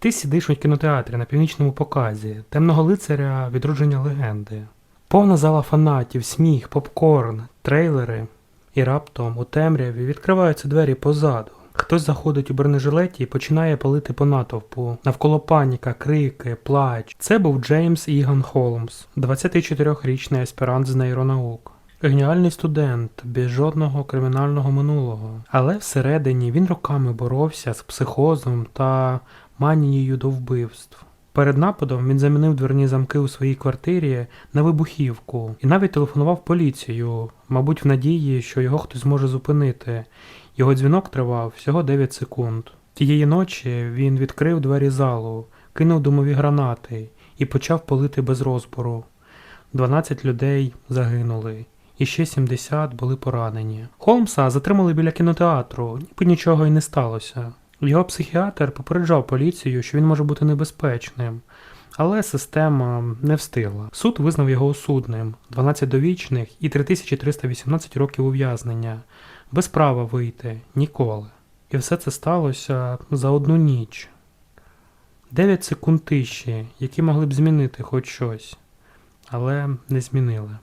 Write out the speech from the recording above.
Ти сидиш у кінотеатрі на північному показі, темного лицаря відродження легенди. Повна зала фанатів, сміх, попкорн, трейлери. І раптом у темряві відкриваються двері позаду. Хтось заходить у бронежилеті і починає палити по натовпу. Навколо паніка, крики, плач. Це був Джеймс Іган Холмс, 24-річний аспірант з нейронаук. Геніальний студент, без жодного кримінального минулого. Але всередині він роками боровся з психозом та манією до вбивств. Перед нападом він замінив дверні замки у своїй квартирі на вибухівку і навіть телефонував поліцію, мабуть, в надії, що його хтось зможе зупинити. Його дзвінок тривав всього 9 секунд. Тієї ночі він відкрив двері залу, кинув димові гранати і почав палити без розбору. 12 людей загинули, і ще 70 були поранені. Холмса затримали біля кінотеатру, ніби нічого й не сталося. Його психіатр попереджав поліцію, що він може бути небезпечним, але система не встигла. Суд визнав його осудним 12 довічних і 3318 років ув'язнення, без права вийти ніколи. І все це сталося за одну ніч. 9 секунд тиші, які могли б змінити хоч щось, але не змінили.